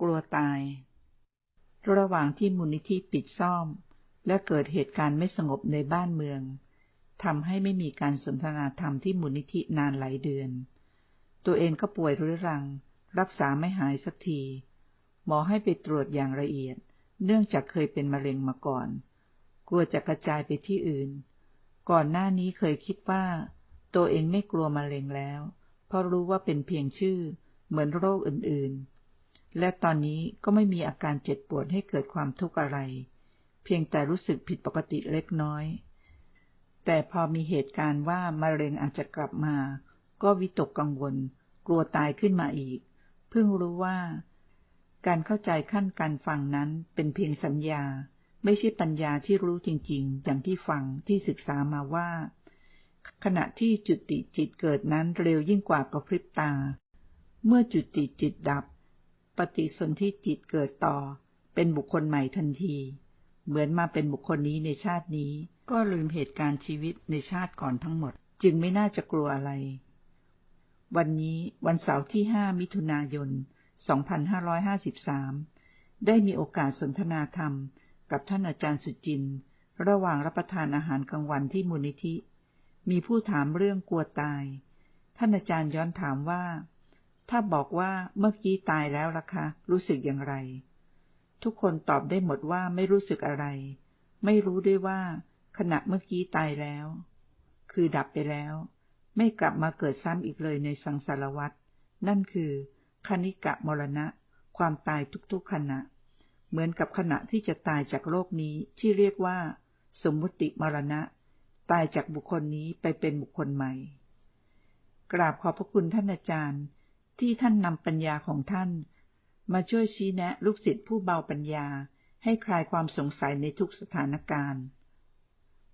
กลัวตาย ระหว่างที่มูลนิธิปิดซ่อม และเกิดเหตุการณ์ไม่สงบในบ้านเมืองทำให้ไม่มีการสนทนาธรรมที่มูลนิธินานหลายเดือน ตัวเองก็ป่วยเรื้อรัง รักษาไม่หายสักที หมอให้ไปตรวจอย่างละเอียด เนื่องจากเคยเป็นมะเร็งมาก่อน กลัวจะกระจายไปที่อื่น ก่อนหน้านี้เคยคิดว่า ตัวเองไม่กลัวมะเร็งแล้ว เพราะรู้ว่าเป็นเพียงชื่อ เหมือนโรคอื่นๆ และตอนนี้ก็ไม่มีอาการเจ็บปวดให้เกิดความทุกข์อะไร เพียงแต่รู้สึกผิดปกติเล็กน้อย แต่พอมีเหตุการณ์ว่ามะเร็งอาจจะกลับมา ก็วิตกกังวล กลัวตายขึ้นมาอีก เพิ่งรู้ว่า การเข้าใจขั้นการฟังนั้นเป็นเพียงสัญญา ไม่ใช่ปัญญาที่รู้จริง ๆ อย่างที่ฟังที่ศึกษามาว่า ขณะที่จุติจิตเกิดนั้นเร็วยิ่งกว่ากระพริบตา เมื่อจุติจิตดับ ปฏิสนธิจิตเกิดต่อ เป็นบุคคลใหม่ทันที เหมือนมาเป็นบุคคลนี้ในชาตินี้ ก็ลืมเหตุการณ์ชีวิตในชาติก่อนทั้งหมด จึงไม่น่าจะกลัวอะไร วันนี้วันเสาร์ที่ 5 มิถุนายน 2553 ได้มีโอกาสสนทนาธรรม กับท่านอาจารย์สุจิน ระหว่างรับประทานอาหารกลางวันที่มูลนิธิ มีผู้ถามเรื่องกลัวตาย ท่านอาจารย์ย้อนถามว่า ถ้าบอกว่าเมื่อกี้ตายแล้วล่ะคะรู้สึกอย่างไร ทุกคนตอบได้หมดว่าไม่รู้สึกอะไร ไม่รู้ด้วยว่า ขณะเมื่อกี้ตายแล้ว คือดับไปแล้ว ไม่กลับมาเกิดซ้ำอีกเลยในสังสารวัฏนั่นคือ คณิกะมรณะ ความตายทุกๆขณะ เหมือนกับขณะที่จะตายจากโลกนี้ที่เรียกว่า สมมุติมรณะ ตายจากบุคคลนี้ไปเป็นบุคคลใหม่กราบขอบพระคุณท่านอาจารย์ ที่ท่านนำปัญญาของท่าน มาช่วยชี้แนะลูกศิษย์ผู้เบาปัญญาให้คลายความสงสัยในทุกสถานการณ์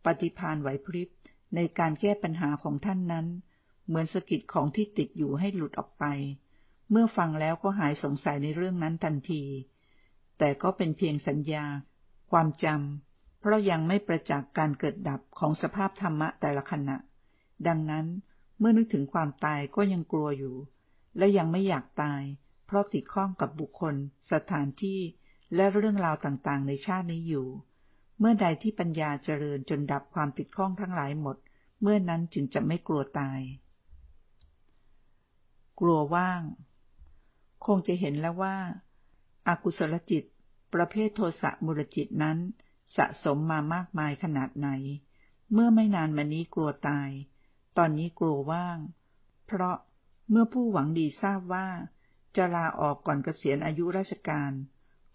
ปฏิพานไหวพริบในการแก้ปัญหาของท่านนั้น เหมือนสกิดของที่ติดอยู่ให้หลุดออกไป เมื่อฟังแล้วก็หายสงสัยในเรื่องนั้นทันที แต่ก็เป็นเพียงสัญญา ความจำ เพราะยังไม่ประจักษ์การเกิดดับของสภาพธรรมะแต่ละขณะ ดังนั้นเมื่อนึกถึงความตายก็ยังกลัวอยู่ และยังไม่อยากตาย เพราะติดข้องกับบุคคล สถานที่และเรื่องราวต่างๆ ในชาตินี้อยู่ เมื่อใดที่ปัญญาเจริญจนดับความติดข้องทั้งหลายหมด เมื่อนั้นจึงจะไม่กลัวตาย กลัวว่าง คงจะเห็นแล้วว่าอากุศลจิต ประเภทโทสะมุรจิตนั้น สะสมมามากมายขนาดไหน เมื่อไม่นานมานี้กลัวตาย ตอนนี้กลัวว่าง เพราะ เมื่อผู้หวังดีทราบว่า จะลาออกก่อนเกษียณอายุราชการ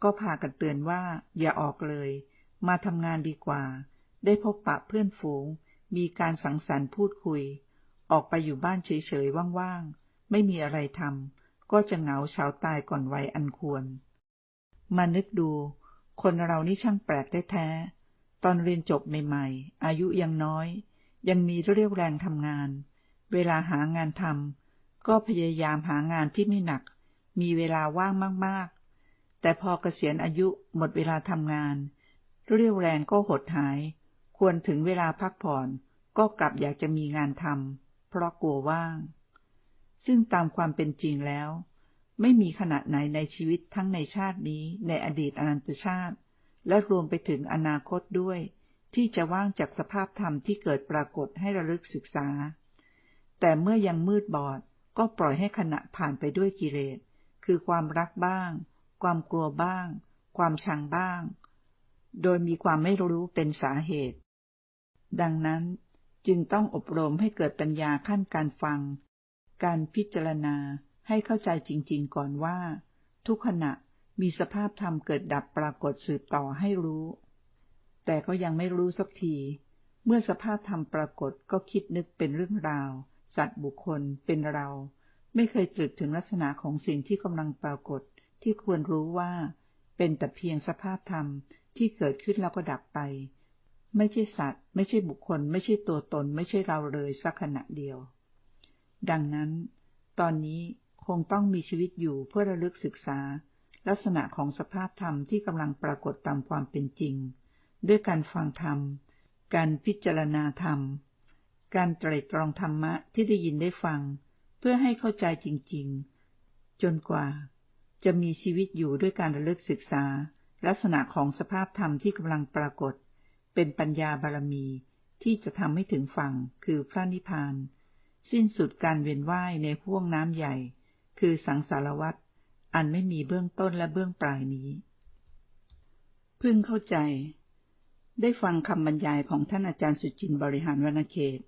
ก็พากันเตือนว่าอย่าออกเลย มาทำงานดีกว่า ได้พบปะเพื่อนฝูง มีการสังสรรค์พูดคุย ออกไปอยู่บ้านเฉยๆว่างๆ ไม่มีอะไรทำก็จะเหงาเฉาตายก่อนวัยอันควร มานึกดู คนเรานี่ช่างแปลกแท้ๆตอนเรียนจบใหม่ๆ อายุยังน้อย ยังมีเรี่ยวแรงทำงาน เวลาหางานทำ ก็พยายามหางานที่ไม่หนัก มีเวลาว่างมากๆ แต่พอเกษียณอายุหมดเวลาทำงาน เรี่ยวแรงก็หดหาย ควรถึงเวลาพักผ่อน ก็กลับอยากจะมีงานทำเพราะกลัวว่าง ซึ่งตามความเป็นจริงแล้ว ไม่มีขณะไหนในชีวิตทั้งในชาตินี้ ในอดีตอนันตชาติ และรวมไปถึงอนาคตด้วย ที่จะว่างจากสภาพธรรมที่เกิดปรากฏให้ระลึกศึกษา แต่เมื่อยังมืดบอด ก็ปล่อยให้ขณะผ่านไปด้วยกิเลส คือความรักบ้าง ความกลัวบ้าง ความชังบ้าง โดยมีความไม่รู้เป็นสาเหตุ ดังนั้นจึงต้องอบรมให้เกิดปัญญาขั้นการฟัง การพิจารณาให้เข้าใจจริง ๆ ก่อนว่า ทุกขณะมีสภาพธรรมเกิดดับปรากฏสืบต่อให้รู้ แต่ก็ยังไม่รู้สักที เมื่อสภาพธรรมปรากฏก็คิดนึกเป็นเรื่องราว สัตว์บุคคลเป็นเรา ไม่เคยตรึกถึงลักษณะของสิ่งที่กำลังปรากฏที่ควรรู้ว่า เป็นแต่เพียงสภาพธรรมที่เกิดขึ้นแล้วก็ดับไป ไม่ใช่สัตว์ ไม่ใช่บุคคล ไม่ใช่ตัวตน ไม่ใช่เราเลยสักขณะเดียว ดังนั้น ตอนนี้คงต้องมีชีวิตอยู่เพื่อระลึกศึกษา ลักษณะของสภาพธรรมที่กำลังปรากฏตามความเป็นจริง ด้วยการฟังธรรม การพิจารณาธรรม การไตรตรองธรรมะที่ได้ยินได้ฟัง เพื่อให้เข้าใจจริง ๆ จนกว่า จะมีชีวิตอยู่ด้วยการระลึกศึกษา ลักษณะของสภาพธรรมที่กำลังปรากฏ เป็นปัญญาบารมีที่จะทำให้ถึงฝั่งคือพระนิพพาน สิ้นสุดการเวียนว่ายในพ่วงน้ำใหญ่ คือสังสารวัฏอันไม่มีเบื้องต้นและเบื้องปลายนี้ พึ่งเข้าใจ ได้ฟังคำบรรยายของท่านอาจารย์สุจินบริหารวรรณเขต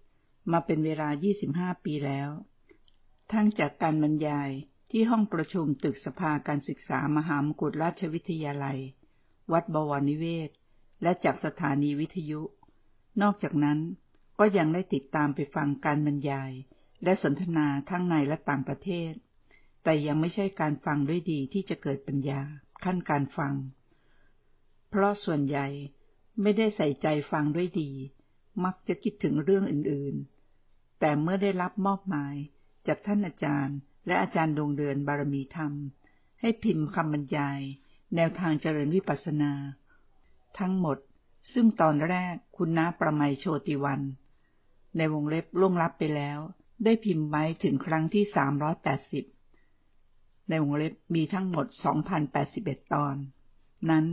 มาเป็นเวลา 25 ปีแล้ว ทั้งจากการบรรยายที่ห้องประชุมตึกสภาการศึกษามหามกุฏราชวิทยาลัย วัดบวรนิเวศ และจากสถานีวิทยุ นอกจากนั้นก็ยังได้ติดตามไปฟังการบรรยาย และสนทนาทั้งในและต่างประเทศ แต่ยังไม่ใช่การฟังด้วยดีที่จะเกิดปัญญาขั้นการฟัง เพราะส่วนใหญ่ไม่ได้ใส่ใจฟังด้วยดี มักจะคิดถึงเรื่องอื่น แต่เมื่อได้รับมอบหมาย จากท่านอาจารย์ และอาจารย์ดวงเดือนบารมีธรรม ให้พิมพ์คำบรรยาย แนวทางเจริญวิปัสสนา ทั้งหมด ซึ่งตอนแรกคุณน้าประไมโชติวัน ในวงเล็บล่วงลับไปแล้ว ได้พิมพ์ไว้ถึงครั้งที่สามร้อยแปดสิบในวงเล็บมีทั้งหมดสองพันแปดสิบเอ็ดตอน นั้น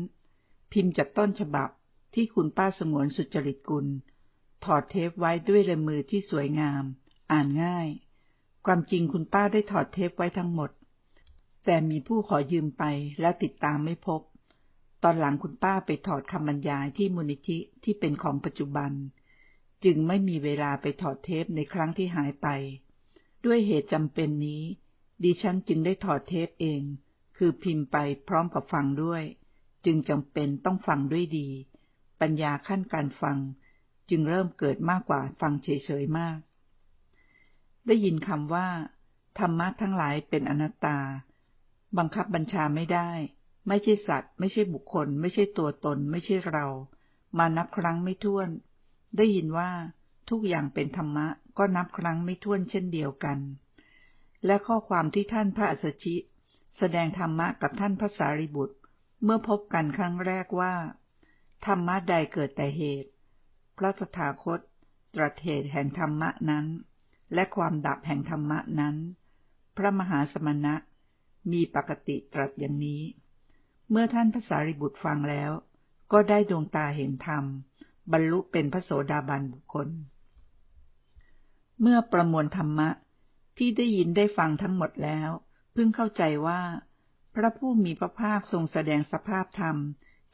พิมพ์จากต้นฉบับที่คุณป้าสงวนสุจริตกุล ถอดเทปไว้ด้วยลายมือที่สวยงาม อ่านง่าย ความจริงคุณป้าได้ถอดเทปไว้ทั้งหมด แต่มีผู้ขอยืมไปและติดตามไม่พบ ตอนหลังคุณป้าไปถอดคำบรรยายที่มูลนิธิที่เป็นของปัจจุบัน จึงไม่มีเวลาไปถอดเทปในครั้งที่หายไป ด้วยเหตุจำเป็นนี้ ดิฉันจึงได้ถอดเทปเอง คือพิมพ์ไปพร้อมกับฟังด้วย จึงจำเป็นต้องฟังด้วยดี ปัญญาขั้นการฟัง จึงเริ่มเกิดมากกว่าฟังเฉยๆมาก ได้ยินคำว่า ธรรมะทั้งหลายเป็นอนัตตา บังคับบัญชาไม่ได้ ไม่ใช่สัตว์ ไม่ใช่บุคคล ไม่ใช่ตัวตน ไม่ใช่เรา มานับครั้งไม่ถ้วน ได้ยินว่าทุกอย่างเป็นธรรมะก็นับครั้งไม่ถ้วนเช่นเดียวกัน และข้อความที่ท่านพระอัสชิ แสดงธรรมะกับท่านพระสารีบุตร เมื่อพบกันครั้งแรกว่า ธรรมะใดเกิดแต่เหตุ พระสถาคต ตรัสเหตุแห่งธรรมะนั้น และความดับแห่งธรรมะนั้น พระมหาสมณะ มีปกติตรัสอย่างนี้ เมื่อท่านพระสารีบุตรฟังแล้ว ก็ได้ดวงตาเห็นธรรม บรรลุเป็นพระโสดาบันบุคคล เมื่อประมวลธรรมะที่ได้ยินได้ฟังทั้งหมดแล้ว เพิ่งเข้าใจว่า พระผู้มีพระภาคทรงแสดงสภาพธรรม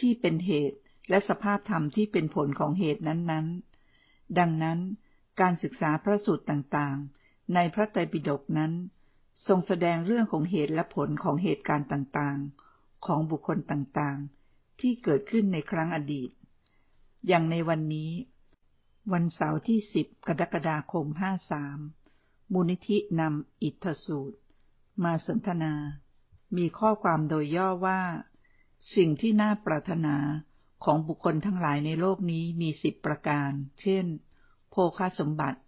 ที่เป็นเหตุ และสภาพธรรมที่เป็นผลของเหตุนั้นๆ ดังนั้น การศึกษาพระสูตรต่างๆ ในพระไตรปิฎกนั้น ทรงแสดงเรื่องของเหตุและผลของเหตุการณ์ต่างๆ ของบุคคลต่างๆ ที่เกิดขึ้นในครั้งอดีต อย่างในวันนี้ วันเสาร์ที่สิบกรกฎาคมห้าสามมูลนิธินำอิทธสูตร มาสนทนา มีข้อความโดยย่อว่า สิ่งที่น่าปรารถนา ของบุคคลทั้งหลายในโลกนี้มีสิบประการ เช่น โภคาสมบัติ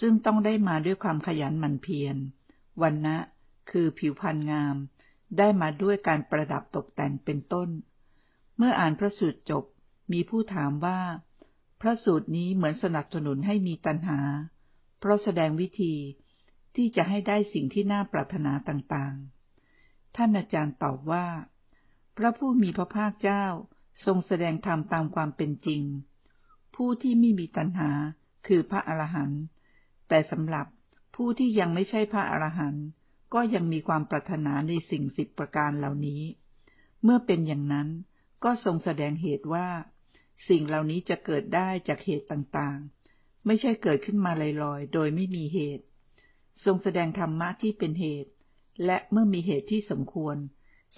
ซึ่งต้องได้มาด้วยความขยันหมั่นเพียร วันนะ คือผิวพรรณงาม ได้มาด้วยการประดับตกแต่งเป็นต้น เมื่ออ่านพระสูตรจบ มีผู้ถามว่า พระสูตรนี้เหมือนสนับสนุนให้มีตัณหา เพราะแสดงวิธีที่จะให้ได้สิ่งที่น่าปรารถนาต่างๆ ท่านอาจารย์ตอบว่า พระผู้มีพระภาคเจ้า ทรงแสดงธรรมตามความเป็นจริง ผู้ที่ไม่มีตัณหาคือพระอรหันต์แต่สำหรับผู้ที่ยังไม่ใช่พระอรหันต์ก็ยังมีความปรารถนาในสิ่งสิบประการเหล่านี้ เมื่อเป็นอย่างนั้นก็ทรงแสดงเหตุว่า สิ่งเหล่านี้จะเกิดได้จากเหตุต่างๆ ไม่ใช่เกิดขึ้นมาลอยๆ โดยไม่มีเหตุ ทรงแสดงธรรมะที่เป็นเหตุ และเมื่อมีเหตุที่สมควร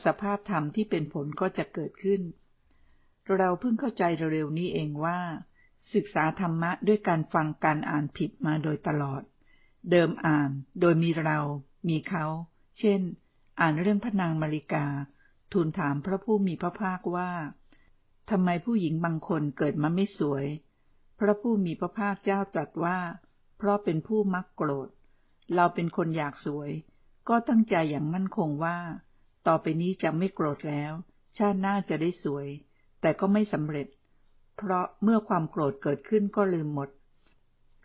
สภาพธรรมที่เป็นผลก็จะเกิดขึ้น เราเพิ่งเข้าใจเร็วๆนี้เองว่า ศึกษาธรรมะด้วยการฟังการอ่านผิดมาโดยตลอด เดิมอ่านโดยมีเรา มีเขา เช่น อ่านเรื่องพระนางมาริกา ทูลถามพระผู้มีพระภาคว่าทำไมผู้หญิงบางคนเกิดมาไม่สวย พระผู้มีพระภาคเจ้าตรัสว่า เพราะเป็นผู้มักโกรธ เราเป็นคนอยากสวย ก็ตั้งใจอย่างมั่นคงว่า ต่อไปนี้จะไม่โกรธแล้ว ชาติหน้าจะได้สวย แต่ก็ไม่สำเร็จ เพราะเมื่อความโกรธเกิดขึ้นก็ลืมหมด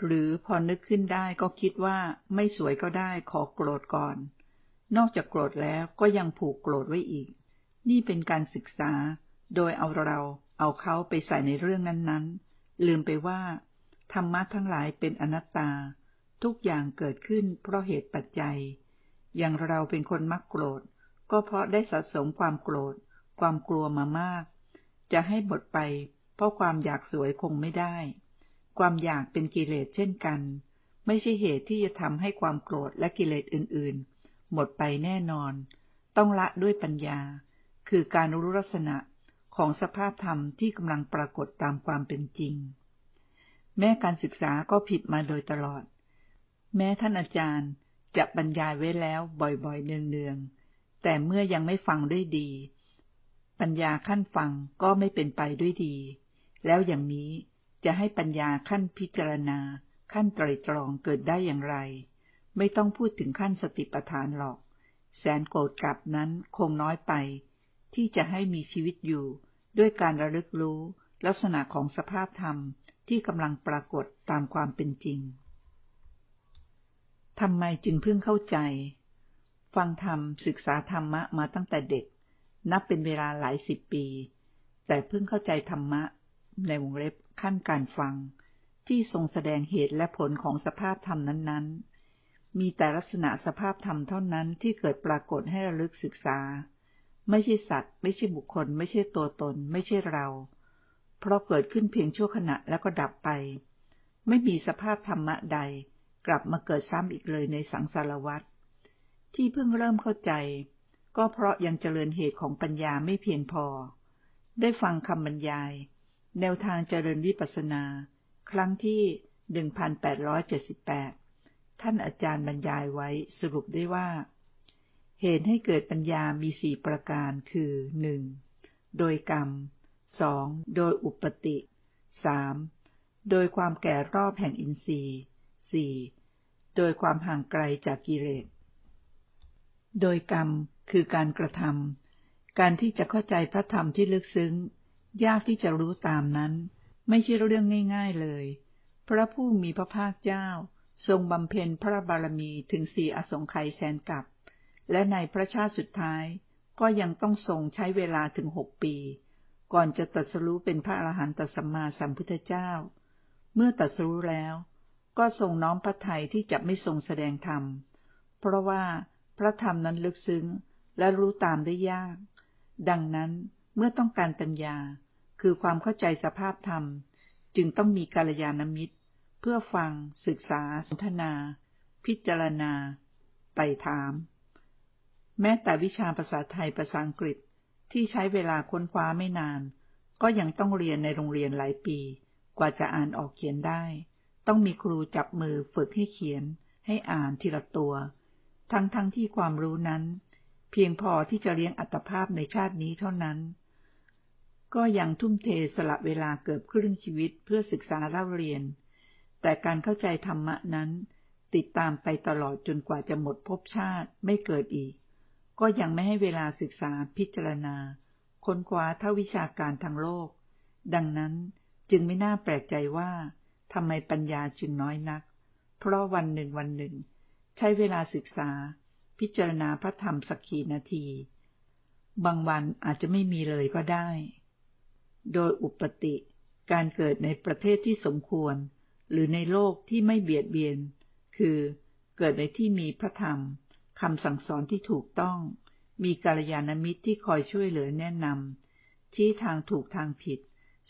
หรือพอนึกขึ้นได้ก็คิดว่าไม่สวยก็ได้ขอโกรธก่อน นอกจากโกรธแล้วก็ยังผูกโกรธไว้อีก นี่เป็นการศึกษา โดยเอาเราเอาเขาไปใส่ในเรื่องนั้นๆ ลืมไปว่า ธรรมะทั้งหลายเป็นอนัตตา ทุกอย่างเกิดขึ้นเพราะเหตุปัจจัย อย่างเราเป็นคนมักโกรธ ก็เพราะได้สะสมความโกรธ ความกลัวมามาก จะให้หมดไป เพราะความอยากสวยคงไม่ได้ ความอยากเป็นกิเลสเช่นกัน ไม่ใช่เหตุที่จะทำให้ความโกรธและกิเลสอื่นๆ หมดไปแน่นอน ต้องละด้วยปัญญา คือการรู้ลักษณะของสภาพธรรมที่กำลังปรากฏตามความเป็นจริง แม้การศึกษาก็ผิดมาโดยตลอด แม้ท่านอาจารย์จะบรรยายไว้แล้วบ่อยๆเนืองๆแต่เมื่อยังไม่ฟังด้วยดี ปัญญาขั้นฟังก็ไม่เป็นไปด้วยดี แล้วอย่างนี้จะให้ปัญญาขั้นพิจารณา ขั้นไตรตรองเกิดได้อย่างไร ไม่ต้องพูดถึงขั้นสติปัฏฐานหรอก แสนโกรธกับนั้นคงน้อยไป ที่จะให้มีชีวิตอยู่ ด้วยการระลึกรู้ ลักษณะของสภาพธรรมที่กำลังปรากฏตามความเป็นจริงทำไมจึงเพิ่งเข้าใจ ฟังธรรมศึกษาธรรมะมาตั้งแต่เด็ก นับเป็นเวลาหลายสิบปี แต่เพิ่งเข้าใจธรรมะ ในวงเล็บขั้นการฟัง ที่ทรงแสดงเหตุและผลของสภาพธรรมนั้น ๆ มีแต่ลักษณะสภาพธรรมเท่านั้นที่เกิดปรากฏให้ระลึกศึกษา ไม่ใช่สัตว์ ไม่ใช่บุคคล ไม่ใช่ตัวตน ไม่ใช่เรา เพราะเกิดขึ้นเพียงชั่วขณะแล้วก็ดับไป ไม่มีสภาพธรรมะใด กลับมาเกิดซ้ำอีกเลยในสังสารวัฏที่เพิ่งเริ่มเข้าใจ ก็เพราะยังเจริญเหตุของปัญญาไม่เพียงพอ ได้ฟังคำบรรยาย แนวทางเจริญวิปัสสนา ครั้งที่ 1878 ท่านอาจารย์บรรยายไว้สรุปได้ว่า เหตุให้เกิดปัญญามีสี่ประการคือหนึ่งโดยกรรมสองโดยอุปติสามโดยความแก่รอบแห่งอินทรีย์สี่โดยความห่างไกลจากกิเลส โดยกรรม คือการกระทำการที่จะเข้าใจพระธรรมที่ลึกซึ้ง ยากที่จะรู้ตามนั้น ไม่ใช่เรื่องง่าย ๆเลย พระผู้มีพระภาคเจ้า ทรงบำเพ็ญพระบารมีถึงสี่อสงไขยแสนกับ และในพระชาติสุดท้ายก็ยังต้องทรงใช้เวลาถึงหกปี ก่อนจะตัดสรู้เป็นพระอรหันตสัมมาสัมพุทธเจ้า เมื่อตัดสรู้แล้วก็ทรงน้อมพระทัยที่จะไม่ทรงแสดงธรรม เพราะว่าพระธรรมนั้นลึกซึ้ง และรู้ตามได้ยาก ดังนั้นเมื่อต้องการปัญญา คือความเข้าใจสภาพธรรม จึงต้องมีกาลยานมิตร เพื่อฟัง ศึกษา สนทนา พิจารณา ไต่ถาม แม้แต่วิชาภาษาไทยภาษาอังกฤษที่ใช้เวลาค้นคว้าไม่นาน ก็ยังต้องเรียนในโรงเรียนหลายปี กว่าจะอ่านออกเขียนได้ ต้องมีครูจับมือฝึกให้เขียน ให้อ่านทีละตัว ทั้งทั้งที่ความรู้นั้น พียงพอที่จะเลี้ยงอัตภาพในชาตินี้เท่านั้น ก็ยังทุ่มเทสละเวลาเกือบครึ่งชีวิตเพื่อศึกษาเล่าเรียน แต่การเข้าใจธรรมะนั้น ติดตามไปตลอดจนกว่าจะหมดภพชาติไม่เกิดอีก ก็ยังไม่ให้เวลาศึกษาพิจารณา ค้นคว้าเท่าวิชาการทางโลก ดังนั้นจึงไม่น่าแปลกใจว่าทำไมปัญญาจึงน้อยนัก เพราะวันหนึ่งวันหนึ่ง ใช้เวลาศึกษา พิจารณาพระธรรมสักขีนาที บางวันอาจจะไม่มีเลยก็ได้ โดยอุปติการเกิดในประเทศที่สมควร หรือในโลกที่ไม่เบียดเบียน คือเกิดในที่มีพระธรรมคำสั่งสอนที่ถูกต้อง มีกาลยานมิตรที่คอยช่วยเหลือแนะนำชี้ทางถูกทางผิด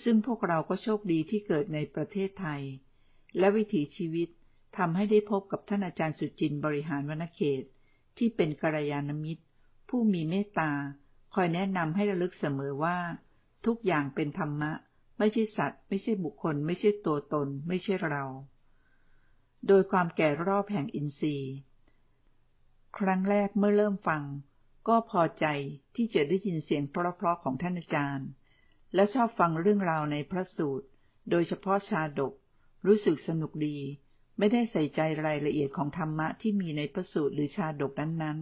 ซึ่งพวกเราก็โชคดีที่เกิดในประเทศไทย และวิถีชีวิตทำให้ได้พบกับท่านอาจารย์สุจินบริหารวณเขต ที่เป็นกาลยานมิตร ผู้มีเมตตา คอยแนะนำให้ระลึกเสมอว่า ทุกอย่างเป็นธรรมะ ไม่ใช่สัตว์ ไม่ใช่บุคคล ไม่ใช่ตัวตน ไม่ใช่เรา โดยความแก่รอบแห่งอินทรีย์ ครั้งแรกเมื่อเริ่มฟัง ก็พอใจที่จะได้ยินเสียงเพราะๆของท่านอาจารย์ และชอบฟังเรื่องราวในพระสูตร โดยเฉพาะชาดก รู้สึกสนุกดี ไม่ได้ใส่ใจรายละเอียดของธรรมะที่มีในพระสูตรหรือชาดกนั้น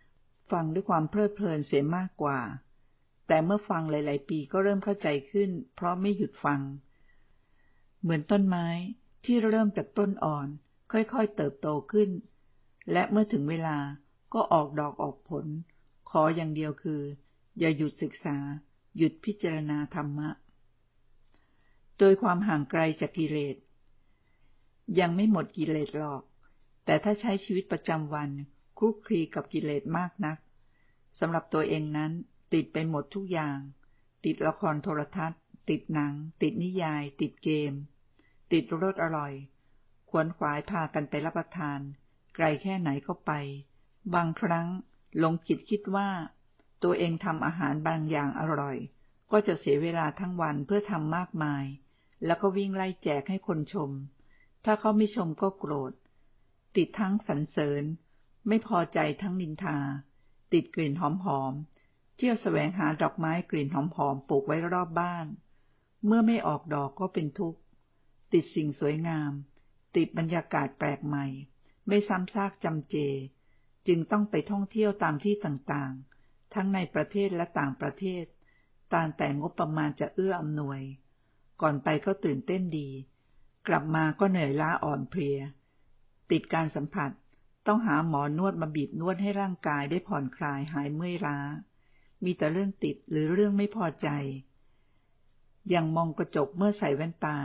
ๆ ฟังด้วยความเพลิดเพลินเสียมากกว่า แต่เมื่อฟังหลาย ๆ ปีก็เริ่มเข้าใจขึ้น เพราะไม่หยุดฟัง เหมือนต้นไม้ที่เริ่มจากต้นอ่อน ค่อยๆเติบโตขึ้น และเมื่อถึงเวลาก็ออกดอกออกผล ขออย่างเดียวคือ อย่าหยุดศึกษา หยุดพิจารณาธรรมะ โดยความห่างไกลจากกิเลส ยังไม่หมดกิเลสหรอก แต่ถ้าใช้ชีวิตประจำวันคลุกคลีกับกิเลสมากนักสำหรับตัวเองนั้นติดไปหมดทุกอย่าง ติดละครโทรทัศน์ ติดหนัง ติดนิยาย ติดเกม ติดรสอร่อย ขวนขวายพากันไปรับประทาน ไกลแค่ไหนก็ไป บางครั้งหลงคิดคิดว่า ตัวเองทำอาหารบางอย่างอร่อย ก็จะเสียเวลาทั้งวันเพื่อทำมากมาย แล้วก็วิ่งไล่แจกให้คนชม ถ้าเขาไม่ชมก็โกรธ ติดทั้งสรรเสริญ ไม่พอใจทั้งนินทา ติดกลิ่นหอมๆ เที่ยวแสวงหาดอกไม้กลิ่นหอมๆปลูกไว้รอบบ้าน เมื่อไม่ออกดอกก็เป็นทุกข์ ติดสิ่งสวยงาม ติดบรรยากาศแปลกใหม่ ไม่ซ้ำซากจำเจ จึงต้องไปท่องเที่ยวตามที่ต่างๆ ทั้งในประเทศและต่างประเทศตามแต่งบประมาณจะเอื้ออำนวย ก่อนไปก็ตื่นเต้นดี กลับมาก็เหนื่อยล้าอ่อนเพลีย ติดการสัมผัส ต้องหาหมอนวดมาบีบนวดให้ร่างกายได้ผ่อนคลายหายเมื่อยล้า มีแต่เรื่องติดหรือเรื่องไม่พอใจ อย่างมองกระจกเมื่อใส่แว่นตา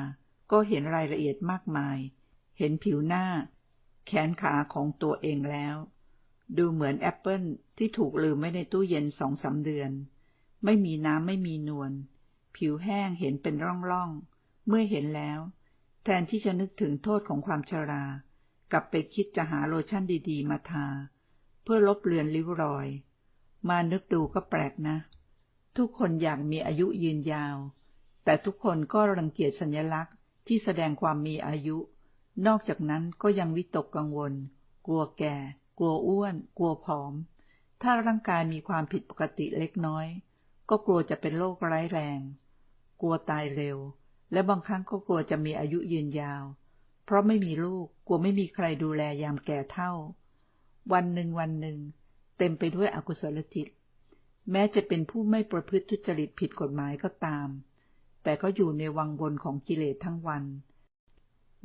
ก็เห็นรายละเอียดมากมาย เห็นผิวหน้า แขนขาของตัวเองแล้ว ดูเหมือนแอปเปิลที่ถูกลืมไว้ในตู้เย็นสองสาเดือน ไม่มีน้ำไม่มีนวล ผิวแห้งเห็นเป็นร่องๆ เมื่อเห็นแล้ว แทนที่จะนึกถึงโทษของความชรา กลับไปคิดจะหาโลชั่นดีๆ มาทา เพื่อลบเลือนริ้วรอย มานึกดูก็แปลกนะ ทุกคนอยากมีอายุยืนยาว แต่ทุกคนก็รังเกียจสัญลักษณ์ที่แสดงความมีอายุ นอกจากนั้นก็ยังวิตกกังวล กลัวแก่ กลัวอ้วน กลัวผอม ถ้าร่างกายมีความผิดปกติเล็กน้อย ก็กลัวจะเป็นโรคร้ายแรง กลัวตายเร็ว และบางครั้งก็กลัวจะมีอายุยืนยาว เพราะไม่มีลูกกลัวไม่มีใครดูแลยามแก่เท่า วันหนึ่งวันหนึ่ง เต็มไปด้วยอกุศลจิต แม้จะเป็นผู้ไม่ประพฤติทุจริตผิดกฎหมายก็ตาม แต่ก็อยู่ในวังวนของกิเลสทั้งวัน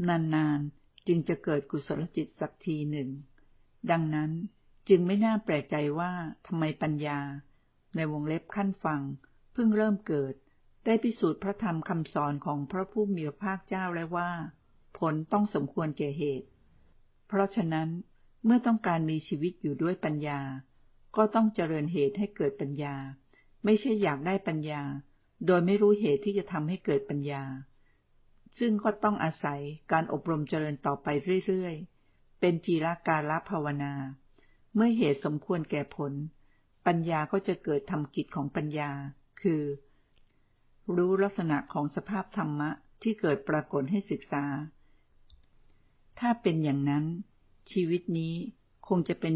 นานๆจึงจะเกิดกุศลจิตสักทีหนึ่ง ดังนั้นจึงไม่น่าแปลกใจว่าทำไมปัญญา ในวงเล็บขั้นฟังเพิ่งเริ่มเกิด ได้พิสูจน์พระธรรมคำสอนของพระผู้มีพระภาคเจ้าแล้วว่า ผลต้องสมควรแก่เหตุ เพราะฉะนั้นเมื่อต้องการมีชีวิตอยู่ด้วยปัญญา ก็ต้องเจริญเหตุให้เกิดปัญญา ไม่ใช่อยากได้ปัญญา โดยไม่รู้เหตุที่จะทำให้เกิดปัญญา ซึ่งก็ต้องอาศัยการอบรมเจริญต่อไปเรื่อยๆ เป็นจีรการละภาวนา เมื่อเหตุสมควรแก่ผล ปัญญาก็จะเกิดทำกิจของปัญญา คือ รู้ลักษณะของสภาพธรรมะที่เกิดปรากฏให้ศึกษา ถ้าเป็นอย่างนั้น ชีวิตนี้คงจะเป็น